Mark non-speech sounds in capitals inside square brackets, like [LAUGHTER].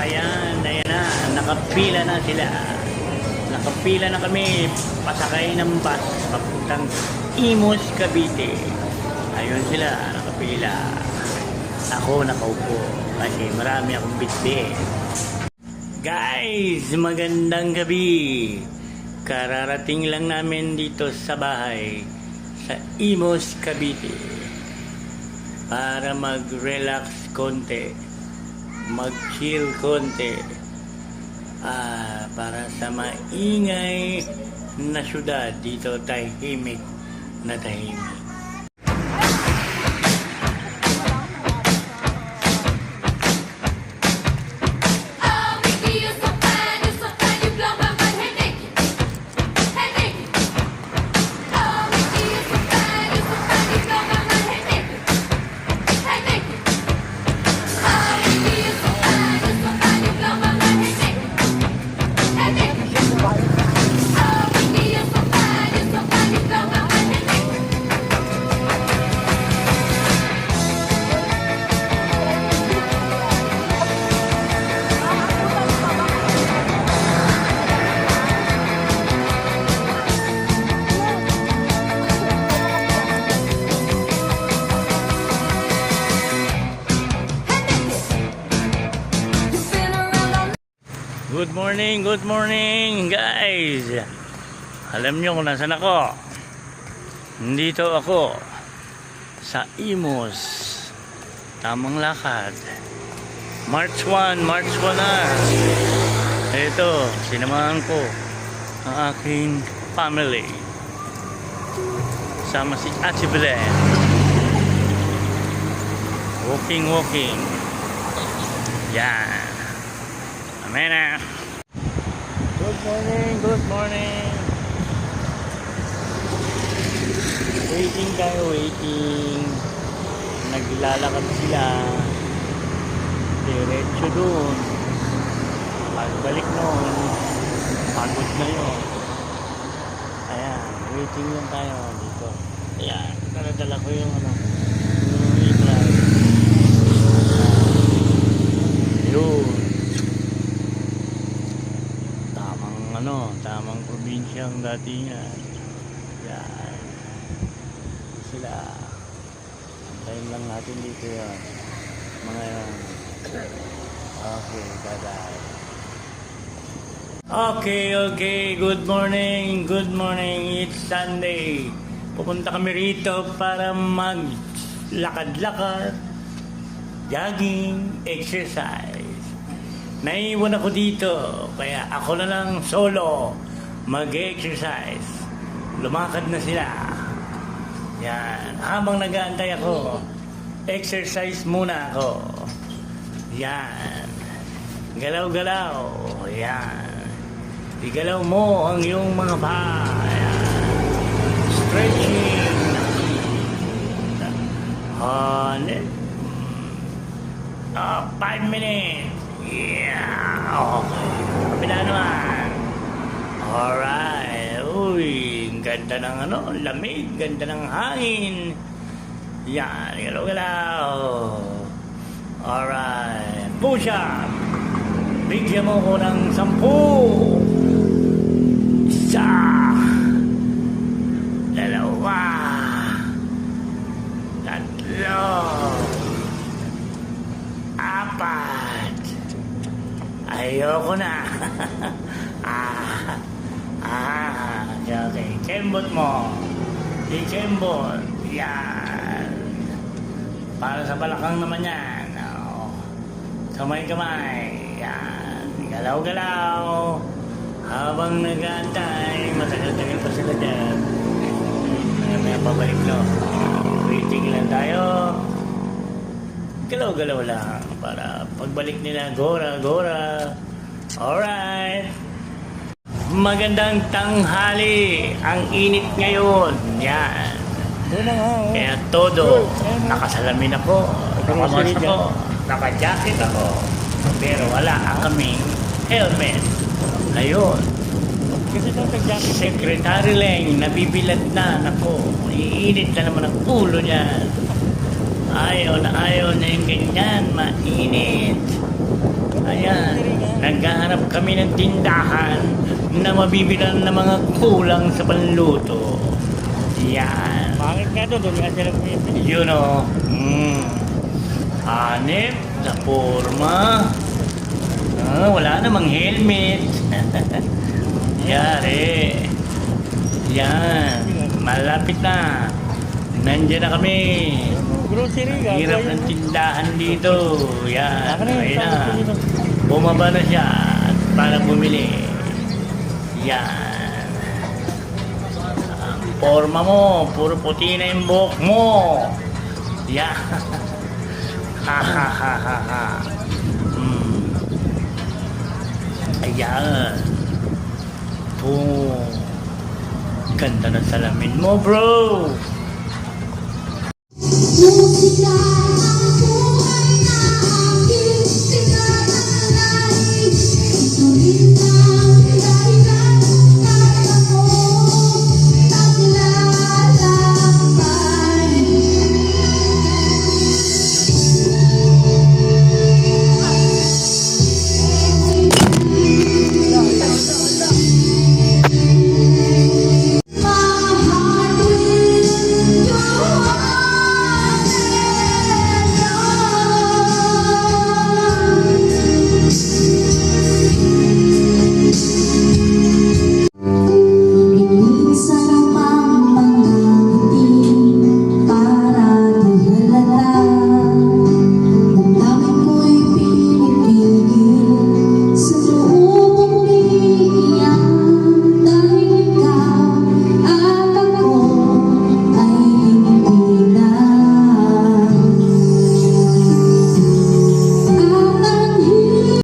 Ayan, ayan na. Nakapila na sila. Nakapila na kami. Pasakay ng bus. Papuntang Imus, Cavite. Ayun sila, nakapila. Ako nakaupo. Kasi marami akong bitbit. Guys, magandang gabi. Kararating lang namin dito sa bahay sa Imus, Cavite para mag-relax konti, mag-chill konti, ah, para sa maingay na syudad dito tahimik na tahimik. Good morning, good morning guys! Alam nyo kung nasan ako? Nandito ako sa Imus. Tamang lakad. March 1, March 1 na. Ito, sinamahan ko ang aking family. Sama si Ate Belen. Walking, walking. Yan. Amen na. Morning, good morning. Waiting tayo, waiting. Naglalakad sila. Diretso doon. Pagbalik noon, pagod na yun. Ayan, waiting lang tayo dito. Ayan, naradala ko yung ano, yung e-drive. Yun. Tamang ano, tamang probinsya ang datingan. Yan. Sila. Antayin lang natin dito yan. Mga yan. Okay, bye-bye. Okay, okay. Good morning. Good morning. It's Sunday. Pupunta kami rito para maglakad-lakad, jogging, exercise. Naiwan ako dito, kaya ako na lang solo mag-exercise. Lumakad na sila. Yan. Habang nag-aantay ako, exercise muna ako. Yan. Galaw-galaw. Yan. Igalaw mo ang iyong mga paa. Stretching. Honest. Ah, five minutes. Yeah. Okay. Kapila naman. Alright. Uy, ganda ng ano, lamig, ganda ng hangin. Yan, galaw-galaw. Alright. Push up. Bigyan mo ko ng sampu. Isa. Dalawa. Tatlo. Apat. Ayoko na. [LAUGHS] ah. Okay. Kembot mo. I-kembot. Yan. Para sa balakang naman yan. Oh. Kamay-kamay. Yan. Galaw-galaw. Habang nag-aantay, matagal-tagal pa sila dyan. May pabalik no. Waiting lang tayo. Galaw-galaw lang para pagbalik nila, gora, gora. Alright. Magandang tanghali. Ang init ngayon. Yan. Kaya todo, nakasalamin ako, nakamas ako, naka-jacket ako. Pero wala kaming helmet. Nag-jacket Secretary Leng, nabibilad na. Nako, iinit na naman ang ulo niyan. Ayaw na ayaw na yung ganyan, mainit. Ayan, naghahanap kami ng tindahan na mabibilan ng mga kulang sa panluto. Yan. Pangit nga doon, doon nga sila bumibili. You know, mm, hanip sa forma. Ah, wala namang helmet. [LAUGHS] Yari. Yan. Malapit na. Nandiyan na kami. Grocery ka. Hirap ng tindahan dito. Yan. Ako na yun. Bumaba na siya para bumili. Yan. Ang forma mo, puro puti na yung buhok mo. Yan. [LAUGHS] Ha ha ha ha ha. Hmm. Ayan. Boom. Ganda ng salamin mo, bro. Música